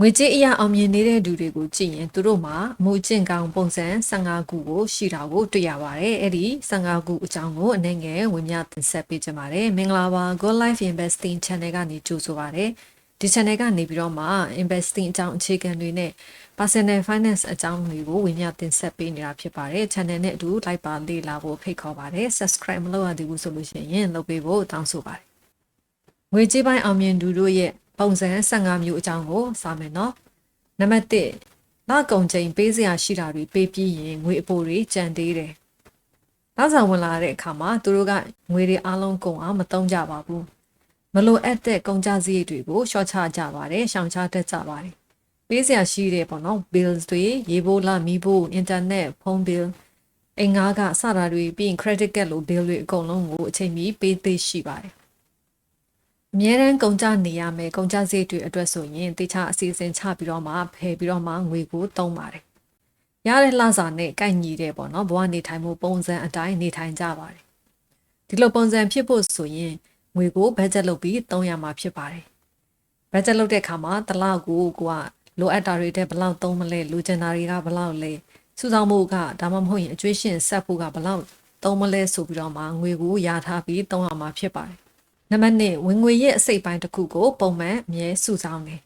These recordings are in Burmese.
ငွေကြေးအရာအောင်မြင်နေတဲ့လူတွေကိုကြည့်ရင်သူတို့မှာအမှုကျင့်ကောင်းပုံစံ15ခုကိုရှိတာကိုတွေ့ရပါတယ်အဲ့ဒီ15ခုအကြောင်းကိုအနေငယ်ဝင်မြတင်ဆက်ပေးကြပါတယ်မင်္ဂလာပါ Go Life Investing Channel ကနေကြိုဆိုပါရစေဒီ channel ကနေပြီးတော့မှ investing အကြောင်းအခြေခံတွေနဲ့ personal finance အကြောင်းတွေကိုဝင်မြတင်ဆက်ပေးနေတာဖြစ်ပါတယ် channel နဲ့အတူ like ပါလေ့လာဖို့ဖိတ်ခေါ်ပါတယ် subscribe မလုပ်ရသေးဘူးဆိုလို့ရှိရင်လုပ်ပေးဖို့တောင်းဆိုပါတယ်ငွေကြေးပိုင်းအောင်မြင်သူတို့ရဲ့ ပုံစံ15မျိုးအကြောင်းကိုစာမယ်နော်နံပါတ်1လကုံချိန်ပေးစရာရှိတာတွေပေးပြီးရင်ငွေအပိုတွေကြံသေးတယ်လဆောင်ဝင်လာတဲ့အခါမှာသူတို့ကငွေတွေအလုံးကုန်အောင်မသုံးကြပါဘူးမလိုအပ်တဲ့ကုန်ကျစရိတ်တွေကိုရှော့ချကြပါတယ်ရှောင်ချတတ်ကြပါတယ်ပေးစရာရှိတဲ့ပေါ့နော် bills တွေရေဘိုးလာမီးဘိုး internet ဖုန်း bill အိမ်ငါးကစတာတွေပြီးရင် credit card လို bill တွေအကုန်လုံးကိုအချိန်မီပေးသေးရှိပါတယ် အမြဲတမ်းကုန်ကြနေရမယ်ကုန်ကြစရိတ်တွေအတွက်ဆိုရင်တေချာအစီအစဉ်ချပြီးတော့မှဖယ်ပြီးတော့မှငွေကိုသုံးပါတယ်ရတဲ့လှစာနဲ့ကိုက်ညီတဲ့ပေါ့နော်ဘဝနေထိုင်မှုပုံစံအတိုင်းနေထိုင်ကြပါတယ်ဒီလိုပုံစံဖြစ်ဖို့ဆိုရင်ငွေကိုဘတ်ဂျက်လုပ်ပြီးသုံးရမှာဖြစ်ပါတယ်ဘတ်ဂျက်လုပ်တဲ့အခါမှာတစ်လောက်ကိုကိုကလိုအပ်တာတွေတဲ့ဘယ်လောက်သုံးမလဲလူကျင်တာတွေကဘယ်လောက်လဲစုဆောင်မှုကဒါမှမဟုတ်ရင်အကျွေးရှင်ဆက်ဖို့ကဘယ်လောက်သုံးမလဲဆိုပြီးတော့မှငွေကိုရထားပြီးသုံးရမှာဖြစ်ပါတယ် နံပါတ်1ဝင်ငွေရဲ့အစိတ်ပိုင်းတစ်ခုကိုပုံမှန်အမြဲစုဆောင်တယ်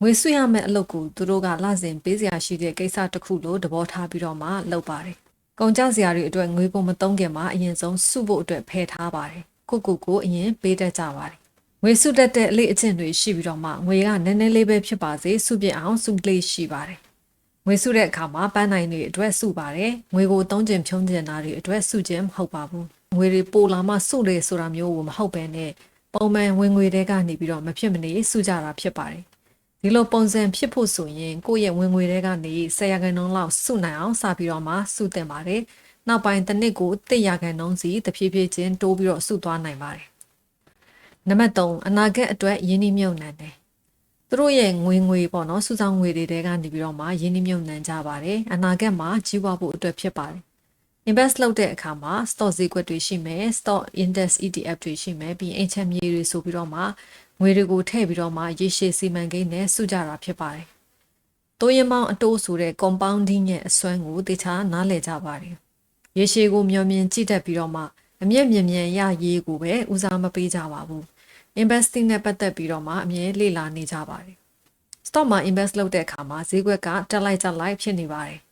ငွေဆွရမယ့်အလုပ်ကိုသူတို့ကလစဉ်ပေးစရာရှိတဲ့ကိစ္စတစ်ခုလို့သဘောထားပြီးတော့မှလုပ်ပါတယ်ကုန်ကြစရာတွေအတွက်ငွေပုံမသုံးခင်မှာအရင်ဆုံးစုဖို့အတွက်ဖယ်ထားပါတယ်ကိုကိုကိုအရင်ပေးတတ်ကြပါတယ်ငွေစုတတ်တဲ့အလေးအကျင့်တွေရှိပြီးတော့မှငွေကနည်းနည်းလေးပဲဖြစ်ပါစေစုပြအောင်စုလေးရှိပါတယ်ငွေစုတဲ့အခါမှာပန်းနိုင်တွေအတွက်စုပါတယ်ငွေကိုသုံးကျင်ဖြုံးကျင်တာတွေအတွက်စုခြင်းမဟုတ်ပါဘူး ငွေတွေပိုလာမှစုလေဆိုတာမျိုးကိုမဟုတ်ပဲနဲ့ပုံမှန်ဝင်ငွေတွေကနေပြီးတော့မဖြစ်မနေစုကြတာဖြစ်ပါတယ်ဒီလိုပုံစံဖြစ်ဖို့ဆိုရင်ကိုယ့်ရဲ့ဝင်ငွေတွေကနေ10ရာခိုင်နှုန်းလောက်စုနိုင်အောင်စပြီးတော့မှစုတင်ပါတယ်နောက်ပိုင်းတစ်နှစ်ကို100ရာခိုင်နှုန်းစီတဖြည်းဖြည်းချင်းတိုးပြီးတော့စုသွားနိုင်ပါတယ်နံပါတ်3အနာဂတ်အတွက်ယင်းနှိမ့်မြုံနှံတယ်သူတို့ရဲ့ငွေငွေပေါ့နော်စုဆောင်ငွေတွေတဲကနေပြီးတော့မှယင်းနှိမ့်မြုံနှံကြပါတယ်အနာဂတ်မှာကြီးပွားဖို့အတွက်ဖြစ်ပါတယ် invest လုပ်တဲ့အခါမှာ stock ဈေးကွက်တွေရှိမယ် stock index ETF တွေရှိမယ်ပြီးအိမ်ချမ်းမြေတွေဆိုပြီးတော့မှငွေတွေကိုထည့်ပြီးတော့မှရေရှည်စီမံကိန်းနဲ့စုကြတာဖြစ်ပါတယ်။တိုးရင်ပေါင်းအတိုးဆိုတဲ့ compounding ရဲ့အစွမ်းကိုတေချာနားလည်ကြပါတယ်။ရေရှည်ကိုမျှော်မြင်ကြည့်တတ်ပြီးတော့မှအမျက်မြင်မြန်ရရေးကိုပဲဦးစားမပေးကြပါဘူး။ investing နဲ့ပတ်သက်ပြီးတော့မှအမြဲလေ့လာနေကြပါတယ်။ stock မှာ invest လုပ်တဲ့အခါမှာဈေးကွက်ကတက်လိုက်ကျလိုက်ဖြစ်နေပါတယ်။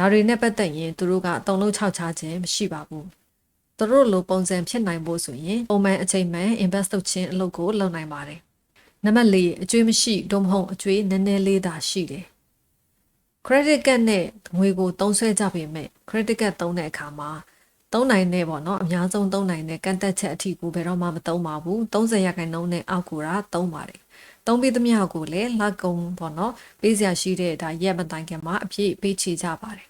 ဒါတွေနဲ့ပတ်သက်ရင်သူတို့ကအတုံးလုံးခြောက်ချခြင်းမရှိပါဘူး။သူတို့လိုပုံစံဖြစ်နိုင်ဖို့ဆိုရင်ပုံမှန်အချိန်မှန် invest လုပ်ခြင်းအလုပ်ကိုလုပ်နိုင်ပါတယ်။နံပါတ်၄အကျွေးမရှိဒုမဟုတ်အကျွေးနည်းနည်းလေးသာရှိတယ်။ credit card နဲ့ငွေကိုသုံးဆွဲကြပေမဲ့ credit card သုံးတဲ့အခါမှာသုံးနိုင်တဲ့ပေါ့နော်အများဆုံးသုံးနိုင်တဲ့ကန့်သက်ချက်အထိကိုဘယ်တော့မှမသုံးပါဘူး30ရာခိုင်နှုန်းနဲ့အောက်ကိုတာသုံးပါတယ်သုံးပြီးသမျှကိုလည်းလက်ကုံပေါ့နော်ပေးစရာရှိတဲ့ဒါရက်မတိုင်ခင်မှာအပြည့်ပေးချေကြပါတယ်။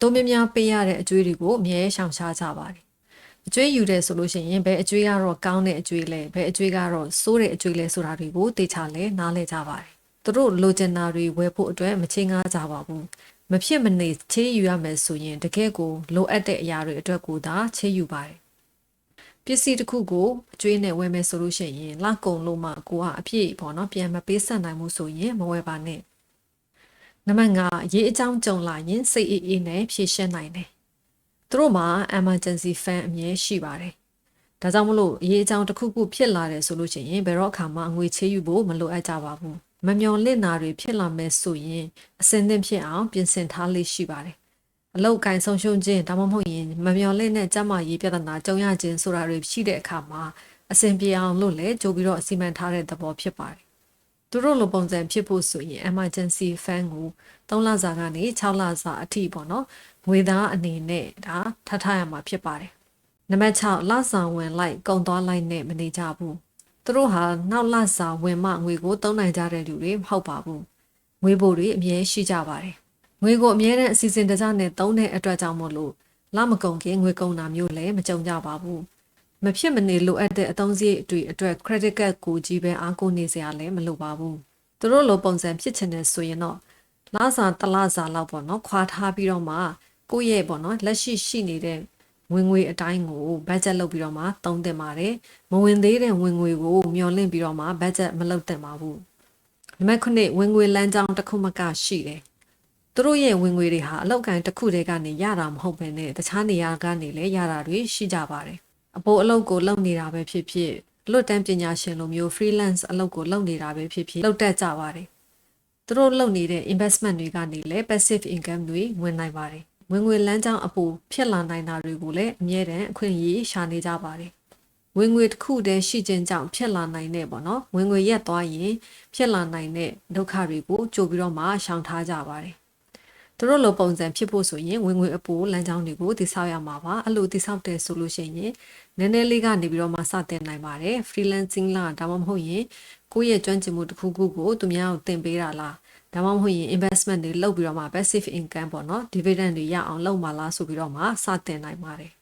သုံးများများပေးရတဲ့အကျွေးတွေကိုအမြဲရှောင်ရှားကြပါတယ်။အကျွေးယူတယ်ဆိုလို့ရှိရင်ဘယ်အကျွေးကတော့ကောင်းတဲ့အကျွေးလဲဘယ်အကျွေးကတော့စိုးတဲ့အကျွေးလဲဆိုတာတွေကိုတေချာလဲနားလဲကြပါတယ်။သူတို့လိုချင်တာတွေဝယ်ဖို့အတွက်မချင်းကားကြပါဘူး။မဖြစ်မနေချေးယူရမယ်ဆိုရင်တကယ်ကိုလိုအပ်တဲ့အရာတွေအတွက်ကိုသာချေးယူပါတယ်ပစ္စည်းတစ်ခုကိုအကျွေးနဲ့ဝယ်မယ်ဆိုလို့ရှိရင်လကုံလို့မှကိုကအပြည့်ပေါ့နော်ပြန်မပေးဆက်နိုင်မှုဆိုရင်မဝယ်ပါနဲ့ နံပါတ်5ရေးအကြောင်းကြုံလာရင်စိတ်အေးအေးနဲ့ဖြည့်ရှင်းနိုင်တယ်သူတို့မှာ emergency fund အမြဲရှိပါတယ်ဒါကြောင့်မလို့အရေးအကြောင်းတစ်ခုခုဖြစ်လာတယ်ဆိုလို့ရှိရင်ဘယ်တော့အခါမှငွေချေးယူဖို့မလိုအပ်ကြပါဘူးမမျော်လင့်တာတွေဖြစ်လာမယ်ဆိုရင်အစင်းသင့်ဖြစ်အောင်ပြင်ဆင်ထားလေးရှိပါတယ်အလောက်ကင်ဆုံးရှုံးခြင်းဒါမှမဟုတ်ရင်မမျော်လင့်တဲ့ကျန်းမာရေးပြဿနာကြုံရခြင်းဆိုတာတွေရှိတဲ့အခါမှာအဆင်ပြေအောင်လို့လည်းကြိုပြီးတော့အစီအမံထားတဲ့သဘောဖြစ်ပါတယ်။ သူတို့လိုပုံစံဖြစ်ဖို့ဆိုရင် emergency fund ကို3လစာကနေ6လစာအထိပေါ့နော်ငွေသားအနေနဲ့ဒါထပ်ထားရမှာဖြစ်ပါတယ်။နံပါတ်6လစာဝင်လိုက်ကုန်သွားလိုက်နဲ့မနေကြဘူး။သူတို့ဟာနောက်လစာဝင်မှငွေကိုသုံးနိုင်ကြတဲ့လူတွေမဟုတ်ပါဘူး။ငွေပို့တွေအမြဲရှိကြပါတယ်။ငွေကိုအမြဲတမ်းအစီအစဉ်တကြနဲ့သုံးတဲ့အတွက်ကြောင့်မို့လို့လမကုန်ခင်ငွေကုန်တာမျိုးလည်းမကြုံကြပါဘူး မဖြစ်မနေလိုအပ်တဲ့အသုံးစရိတ်တွေအတွက် credit card ကိုကြီးပဲအားကိုးနေစရာလည်းမလိုပါဘူးသူတို့လိုပုံစံဖြစ်ချင်တယ်ဆိုရင်တော့လစာတလစာလောက်ပေါ့နော်ခွာထားပြီးတော့မှကိုယ့်ရဲ့ပေါ့နော်လက်ရှိရှိနေတဲ့ဝင်ငွေအတိုင်းကိုဘတ်ဂျက်လုပ်ပြီးတော့မှသုံးသင့်ပါတယ်မဝင်သေးတဲ့ဝင်ငွေကိုမျှော်လင့်ပြီးတော့မှဘတ်ဂျက်မလုပ်သင့်ပါဘူးနံပါတ်9ဝင်ငွေလမ်းကြောင်းတစ်ခုမှကရှိတယ်သူတို့ရဲ့ဝင်ငွေတွေဟာအလောက်ကန်တစ်ခုတည်းကနေရတာမဟုတ်ဘဲနဲ့တခြားနေရာကနေလည်းရတာတွေရှိကြပါတယ် အပိုးအလုပ်ကိုလုပ်နေတာပဲဖြစ်ဖြစ်လွတ်တန်းပညာရှင်လိုမျိုး freelance အလုပ်ကိုလုပ်နေတာပဲဖြစ်ဖြစ်လုပ်တတ်ကြပါတယ်သူတို့လုပ်နေတဲ့ investment တွေကနေလည်း passive income တွေဝင်နိုင်ပါတယ်ဝင်ငွေလမ်းကြောင်းအပိုဖြစ်လာနိုင်တာတွေကိုလည်းအမြဲတမ်းအခွင့်အရေးရှာနေကြပါတယ်ဝင်ငွေတစ်ခုတည်းရှိခြင်းကြောင့်ဖြစ်လာနိုင်တဲ့ပေါ့နော်ဝင်ငွေရက်သွားရင်ဖြစ်လာနိုင်တဲ့ဒုက္ခတွေကိုကြိုပြီးတော့မှရှောင်ထားကြပါတယ် သူတို့လိုပုံစံဖြစ်ဖို့ဆိုရင်ဝင်ငွေအပိုလမ်းကြောင်းတွေကိုတည်ဆောက်ရမှာပါအဲ့လိုတည်ဆောက်တယ်ဆိုလို့ရှိရင်နည်းနည်းလေးကနေပြီးတော့မှစတင်နိုင်ပါတယ် freelancing လားဒါမှမဟုတ်ရင်ကိုယ့်ရဲ့ကျွမ်းကျင်မှုတစ်ခုခုကိုသူများကိုသင်ပေးတာလားဒါမှမဟုတ်ရင် investment တွေလုပ်ပြီးတော့မှ passive income ပေါ့နော် dividend တွေရအောင်လုပ်မှလားဆိုပြီးတော့မှစတင်နိုင်ပါတယ်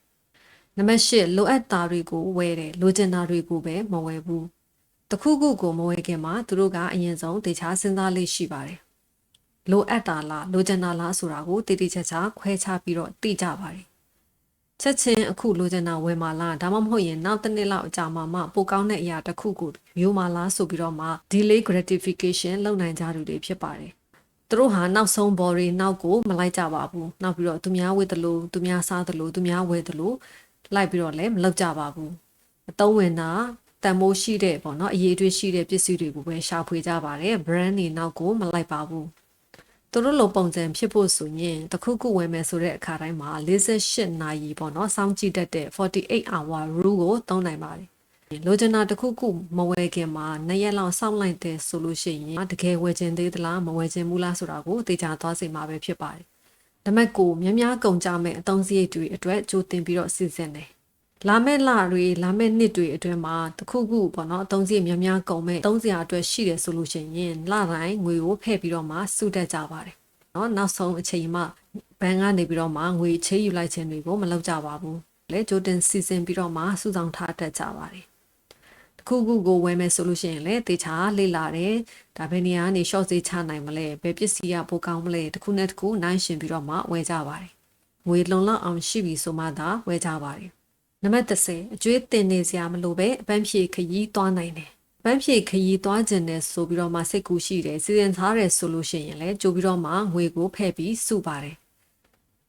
နံပါတ်၈လိုအပ်တာတွေကိုဝယ်တယ်လိုချင်တာတွေကိုပဲမဝယ်ဘူးတခုခုကိုမဝယ်ခင်မှာသူတို့ကအရင်ဆုံးတေချာစဉ်းစားလေးရှိပါတယ် လိုအပ်တာလားလိုချင်တာလားဆိုတာကိုတည်တည်ချာချာခွဲခြားပြီးတော့သိကြပါတယ်ချက်ချင်းအခုလိုချင်တာဝယ်မလားဒါမှမဟုတ်ရင်နောက်တစ်နှစ်လောက်အကြာမှမှပိုကောင်းတဲ့အရာတစ်ခုကိုယူမလားဆိုပြီးတော့မှ delay gratification လုပ်နိုင်ကြသူတွေဖြစ်ပါတယ်သူတို့ဟာနောက်ဆုံးဘော်တွေနောက်ကိုမလိုက်ကြပါဘူးနောက်ပြီးတော့သူများဝယ်တယ်လို့သူများစားတယ်လို့သူများဝယ်တယ်လို့လိုက်ပြီးတော့လည်းမလုပ်ကြပါဘူးအသုံးဝင်တာတန်မိုးရှိတဲ့ပေါ့နော်အရေးအသွေးရှိတဲ့ပစ္စည်းတွေကိုပဲရှာဖွေကြပါတယ် brand တွေနောက်ကိုမလိုက်ပါဘူး သူတို့လိုပုံစံဖြစ်ဖို့ဆိုရင်တခုခုဝယ်မယ်ဆိုတဲ့အခါတိုင်းမှာ48နာရီပေါ့နော်စောင့်ကြည့်တတ်တဲ့48 hour rule ကိုသုံးနိုင်ပါတယ်လိုချင်တာတခုခုမဝယ်ခင်မှာနှစ်ရက်လောက်စောင့်လိုက်တယ်ဆိုလို့ရှိရင်တကယ်ဝယ်ခြင်းသေးသလားမဝယ်ခြင်းဘူးလားဆိုတာကိုသိကြသွားစေမှာပဲဖြစ်ပါတယ်။ဒါမဲ့ကိုများများကုန်ကြမဲ့အသုံးစရိတ်တွေအတွက်ကြိုတင်ပြီးတော့စီစဉ်တယ်။ လာမဲ့လတွေလာမဲ့နှစ်တွေအတွင်းမှာတခုခုပေါ့နော်အသုံးစရိတ်များများကုန်မဲ့သုံးစရာအတွက်ရှိတယ်ဆိုလို့ရှိရင်လတိုင်းငွေကိုဖဲ့ပြီးတော့မှစုတက်ကြပါတယ်။နော်နောက်ဆုံးအချိန်မှဘဏ်ကနေပြီးတော့မှငွေချေးယူလိုက်ခြင်းတွေကိုမလုပ်ကြပါဘူး။လဲကြိုတင်စီစဉ်ပြီးတော့မှစုဆောင်ထားတတ်ကြပါတယ်။ခုခုကိုဝယ်မယ်ဆိုလို့ရှိရင်လည်းတေချာလေ့လာတယ်ဒါဘယ်နေရာကနေ short ဈေးချနိုင်မလဲဘယ်ပစ္စည်းကပိုကောင်းမလဲတစ်ခုနဲ့တစ်ခုနိုင်ရှင်ပြီးတော့မှဝယ်ကြပါတယ်ငွေလုံလောက်အောင်ရှိပြီဆိုမှသာဝယ်ကြပါတယ် နံပါတ်30အကျွေးတင်နေစရာမလိုပဲအပန်းဖြေခရီးသွားနိုင်တယ်ပန်းဖြေခရီးသွားခြင်းနဲ့ဆိုပြီးတော့မှစိတ်ကူရှိတယ်စီစဉ်ထားတယ်ဆိုလို့ရှိရင်လည်းကြိုပြီးတော့မှငွေကိုဖဲ့ပြီးစုပါတယ်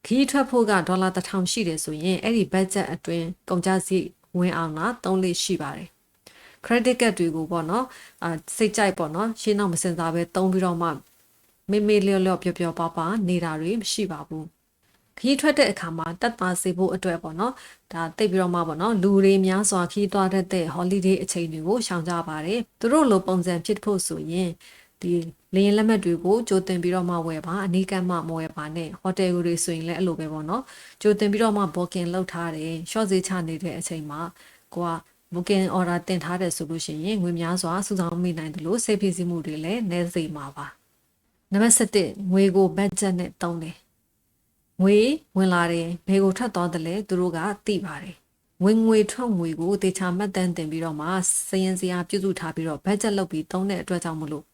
ခီးထွက်ဖို့ကဒေါ်လာ1000ရှိတယ်ဆိုရင်အဲ့ဒီဘတ်ဂျက်အတွင်းကုန်ကျစရိတ်ဝင်အောင်က3လေးရှိပါတယ် credit card တွေကိုပေါ့နော်အာစိတ်ကြိုက်ပေါ့နော်ရှင်းတော့မစင်စားပဲတုံးပြီးတော့မှမေမေလျော့လျော့ပျော့ပျော့ပါပါနေတာတွေမရှိပါဘူး ခီးထွက်တဲ့အခါမှာတက်တာစေဖို့အတွက်ပေါ့နော်ဒါတိတ်ပြီးတော့မှပေါ့နော်လူတွေများစွာခီးသွားတတ်တဲ့ holiday အချိန်တွေကိုရှောင်ကြပါတယ်သူတို့လိုပုံစံဖြစ်ဖို့ဆိုရင်ဒီလေရင်လက်မှတ်တွေကိုကြိုတင်ပြီးတော့မှဝယ်ပါအနီးကပ်မှမဝယ်ပါနဲ့ဟိုတယ်တွေဆိုရင်လည်းအဲ့လိုပဲပေါ့နော်ကြိုတင်ပြီးတော့မှ booking လုပ်ထားတယ် short ဈေးချနေတဲ့အချိန်မှာကိုက booking order တင်ထားတယ်ဆိုလို့ရှိရင်ငွေများစွာစုဆောင်းမိနိုင်တယ်လို့စိတ်ဖိစီးမှုတွေလည်းနည်းစေမှာပါနံပါတ်7ငွေကို budget နဲ့တုံးတယ် ငွေဝင်လာတယ်ဘယ်ကိုထွက်သွားတယ်လဲသူတို့ကသိပါတယ်ဝင်ငွေထွက်ငွေကိုတေချာမှတ်တမ်းတင်ပြီးတော့မှစရင်စရာပြုစုထားပြီးတော့ budget လုပ်ပြီးတုံးတဲ့အတွက်ကြောင့်မလို့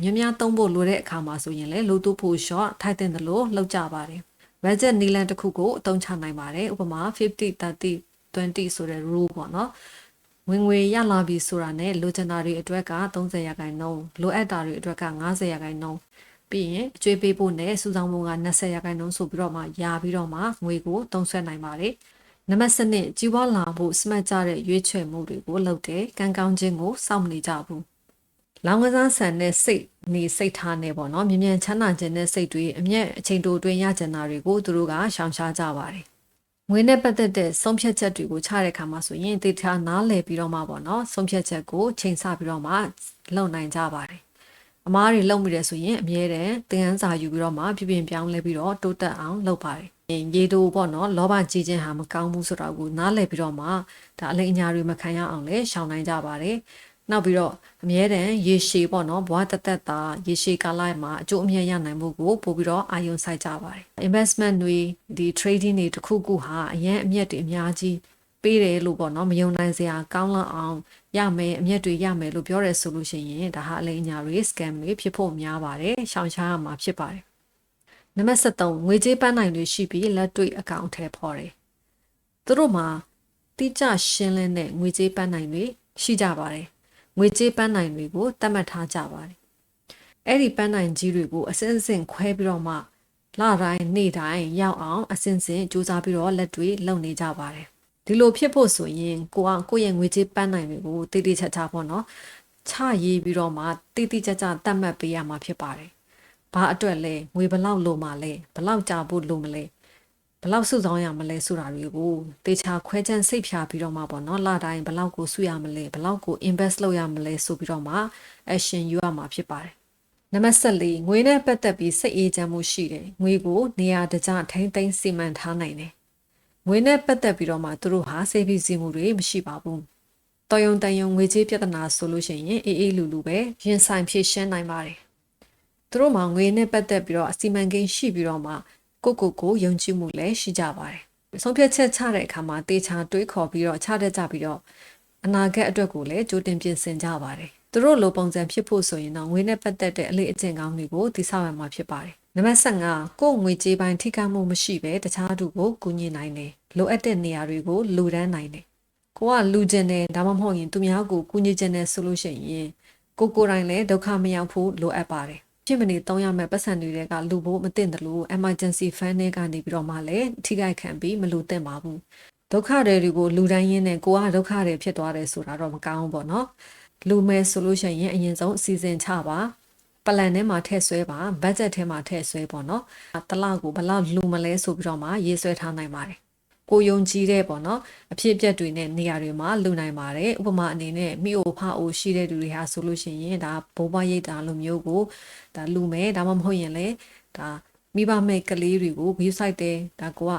မြများသုံးဖို့လိုတဲ့အခါမှာဆိုရင်လည်းလိုတူဖို့ short ထိုက်တဲ့လို့လောက်ကြပါတယ် budget နီလန်တစ်ခုကိုအသုံးချနိုင်ပါတယ်ဥပမာ50 30 20ဆိုတဲ့ rule ပေါ့နော်ဝင်ငွေရလာပြီဆိုတာနဲ့လိုချင်တာတွေအတွက်က30ရာခိုင်နှုန်းလိုအပ်တာတွေအတွက်က90ရာခိုင်နှုန်း ပြီးရင်အကျွေးပေးဖို့နဲ့စုဆောင်မှုက20ရာခိုင်နှုန်းဆိုပြီးတော့မှယာပြီးတော့မှငွေကိုတုံးဆွဲနိုင်ပါတယ်နံပါတ်7ကြီးပွားလာဖို့စမတ်ကြတဲ့ရွေးချယ်မှုတွေကိုလုပ်တယ်ကံကောင်းခြင်းကိုစောင့်နေကြဘူးလောင်ကစားဆန်တဲ့စိတ်နေစိတ်ထားနေပေါ့နော်မြ мян ချမ်းသာခြင်းတဲ့စိတ်တွေအမျက်အချိန်တိုအတွင်းရကျင်တာတွေကိုသူတို့ကရှောင်ရှားကြပါတယ်ငွေနဲ့ပတ်သက်တဲ့ဆုံးဖြတ်ချက်တွေကိုချတဲ့အခါမှာဆိုရင်တေချာနားလည်ပြီးတော့မှပေါ့နော်ဆုံးဖြတ်ချက်ကိုချိန်ဆပြီးတော့မှလုပ်နိုင်ကြပါတယ် အမားတွေလုပ်မိတယ်ဆိုရင်အမြဲတမ်းသင်ခန်းစာယူပြီးတော့မှပြပြပြောင်းလဲပြီးတော့တိုးတက်အောင်လုပ်ပါတယ်ရေတိုပေါ့နော်လောဘကြီးခြင်းဟာမကောင်းဘူးဆိုတော့ကိုနားလည်ပြီးတော့မှဒါအလိမ်အညာတွေမခံရအောင်လဲရှောင်နိုင်ကြပါတယ်နောက်ပြီးတော့အမြဲတမ်းရေရှည်ပေါ့နော်ဘဝတသက်တာရေရှည်ကာလမှာအကျိုးအမြတ်ရနိုင်မှုကိုပို့ပြီးတော့အာရုံစိုက်ကြပါတယ် investment တွေဒီ trading တွေတခုခုဟာအရင်အမြတ်တွေအများကြီး ပေးတယ်လို့ပေါ့နော်မယုံနိုင်စရာကောင်းလောက်အောင်ရမယ်အမြတ်တွေရမယ်လို့ပြောရဲဆိုလို့ရှိရင်ဒါဟာအလိမ်အညာတွေ scam တွေဖြစ်ဖို့များပါတယ်ရှောင်ရှားရမှာဖြစ်ပါတယ်နံပါတ်73ငွေကြေးပန်းနိုင်တွေရှိပြီးလက်တွေ့အကောင့်ထဲပေါ်တယ်သူတို့မှာတိကျရှင်းလင်းတဲ့ငွေကြေးပန်းနိုင်တွေရှိကြပါတယ်ငွေကြေးပန်းနိုင်တွေကိုတတ်မှတ်ထားကြပါတယ်အဲ့ဒီပန်းနိုင်ကြီးတွေကိုအစင်းစင်ခွဲပြီးတော့မှလတိုင်းနေ့တိုင်းရောက်အောင်အစင်းစင်စူးစမ်းပြီးတော့လက်တွေလုံနေကြပါတယ် ဒီလိုဖြစ်ဖို့ဆိုရင်ကိုကကိုယ့်ရဲ့ငွေကြေးပန်းနိုင်တွေကိုတိတိကျကျပေါ့နော်ချရေးပြီးတော့မှတိတိကျကျတတ်မှတ်ပေးရမှာဖြစ်ပါတယ်ဘာအတွက်လဲငွေဘလောက်လိုမှလဲဘလောက်ကြာဖို့လိုမလဲဘလောက်စုဆောင်ရမလဲဆိုတာတွေကိုတေချာခွဲခြမ်းစိတ်ဖြာပြီးတော့မှပေါ့နော်လတိုင်းဘလောက်ကိုစုရမလဲဘလောက်ကို invest လုပ်ရမလဲဆိုပြီးတော့မှ action ယူရမှာဖြစ်ပါတယ်နံပါတ်14ငွေနဲ့ပတ်သက်ပြီးစိတ်အေးချမ်းမှုရှိတယ်ငွေကိုနေရာတကျထိမ့်သိမ်းစီမံထားနိုင်တယ် ငွေနဲ့ပတ်သက်ပြီးတော့မှသူတို့ဟာစိတ်ဖိစီးမှုတွေမရှိပါဘူးတော်ယုံတန်ယုံငွေကြေးပြဿနာဆိုလို့ရှိရင်အေးအေးလူလူပဲရင်ဆိုင်ဖြေရှင်းနိုင်ပါတယ်သူတို့မှာငွေနဲ့ပတ်သက်ပြီးတော့အစီမံကိန်းရှိပြီးတော့မှကိုကိုကိုယုံကြည်မှုလည်းရှိကြပါတယ်ဆုံးဖြတ်ချက်ချတဲ့အခါမှာတေချာတွေးခေါ်ပြီးတော့ချတတ်ကြပြီးတော့အနာဂတ်အတွက်ကိုလည်းကြိုတင်ပြင်ဆင်ကြပါတယ်သူတို့လိုပုံစံဖြစ်ဖို့ဆိုရင်တော့ငွေနဲ့ပတ်သက်တဲ့အလေးအကျင့်ကောင်းတွေကိုတည်ဆောက်ရမှာဖြစ်ပါတယ် နံပါတ်15ကိုယ်ငွေကြေးပိုင်းထိခိုက်မှုမရှိဘဲတခြားသူကိုကူညီနိုင်တယ်လိုအပ်တဲ့နေရာတွေကိုလူဒန်းနိုင်တယ်ကိုကလူကျင်တယ်ဒါမှမဟုတ်ရင်သူများကိုကူညီကျင်တယ်ဆိုလို့ရှိရင်ကိုကိုယ်တိုင်လည်းဒုက္ခမရောက်ဖို့လိုအပ်ပါတယ်ဖြစ်မနေသုံးရမယ့်ပတ်စံတွေကလူဖို့မတင်တယ်လို့ emergency fund တွေကနေပြီးတော့မှလည်းထိခိုက်ခံပြီးမလူသင့်ပါဘူးဒုက္ခတွေကိုလူတိုင်းရင်းနဲ့ကိုကဒုက္ခတွေဖြစ်သွားတယ်ဆိုတာတော့မကောင်းဘူးပေါ့နော်လူမဲဆိုလို့ရှိရင်အရင်ဆုံးအစီအစဉ်ချပါ ပလန်ထဲမှာထည့်ဆွဲပါဘတ်ဂျက်ထဲမှာထည့်ဆွဲပေါ့နော်တလောက်ကိုဘလောက်လူမလဲဆိုပြီးတော့မှရေးဆွဲထားနိုင်ပါတယ်ကိုယုံကြည်တဲ့ပေါ့နော်အဖြစ်အပျက်တွေနဲ့နေရာတွေမှာလူနိုင်ပါတယ်ဥပမာအနေနဲ့မိအိုဖအိုရှိတဲ့သူတွေဟာဆိုလို့ရှိရင်ဒါဘိုးဘွားရိတ်တာလိုမျိုးကိုဒါလူမယ်ဒါမှမဟုတ်ရင်လည်းဒါမိဘမဲ့ကလေးတွေကို view site တဲ့ဒါကိုက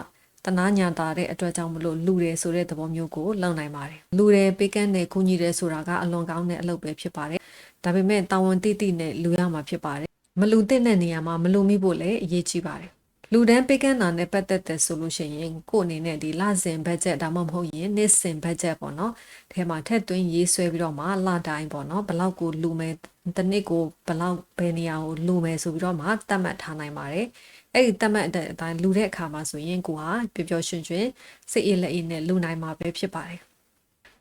တနာညာတာတဲ့အတွက်ကြောင့်မလို့လူတယ်ဆိုတဲ့သဘောမျိုးကိုလုံနိုင်ပါတယ်လူတယ်ပေးကမ်းတယ်ကူညီတယ်ဆိုတာကအလွန်ကောင်းတဲ့အလုပ်ပဲဖြစ်ပါတယ်ဒါပေမဲ့တာဝန်တိတိနဲ့လူရမှာဖြစ်ပါတယ်မလူတဲ့နေရာမှာမလူမိဖို့လည်းအရေးကြီးပါတယ်လူတန်းပေးကမ်းတာနဲ့ပတ်သက်တဲ့ဆိုလို့ရှိရင်ကို့အနေနဲ့ဒီလစဉ်ဘတ်ဂျက်ဒါမှမဟုတ်ရင်နှစ်စဉ်ဘတ်ဂျက်ပေါ့နော်ထဲမှာထက်သွင်းရေးဆွဲပြီးတော့မှလတိုင်းပေါ့နော်ဘလောက်ကိုလူမယ်တစ်နှစ်ကိုဘလောက်ဘယ်နေရာကိုလူမယ်ဆိုပြီးတော့မှသတ်မှတ်ထားနိုင်ပါတယ် အဲ့ဒီသတ်မှတ်တဲ့အတိုင်းလူတဲ့အခါမှာဆိုရင်ကိုဟာပျော်ပျော်ရွှင်ရွှင်စိတ်အေးလက်အေးနဲ့လူနိုင်မှာပဲဖြစ်ပါတယ်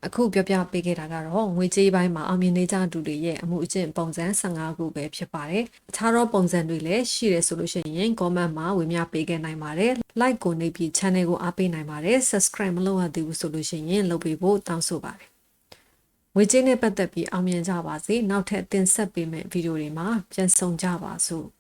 အခုပြောပြပေးခဲ့တာကတော့ငွေကြေးပိုင်းမှာအောင်မြင်နေကြသူတွေရဲ့အမှုအကျင့်ပုံစံ15ခုပဲဖြစ်ပါတယ်။အခြားသောပုံစံတွေလည်းရှိတယ်ဆိုလို့ရှိရင် comment မှာဝင်ပြပေးခဲ့နိုင်ပါတယ်။ like ကိုနေပြီး channel ကိုအားပေးနိုင်ပါတယ်။ subscribe မလုပ်ရသေးဘူးဆိုလို့ရှိရင်လုပ်ပေးဖို့တောင်းဆိုပါတယ်။ငွေကြေးနဲ့ပတ်သက်ပြီးအောင်မြင်ကြပါစေ။နောက်ထပ်တင်ဆက်ပေးမယ့်ဗီဒီယိုတွေမှာပြန်ဆောင်ကြပါစို့။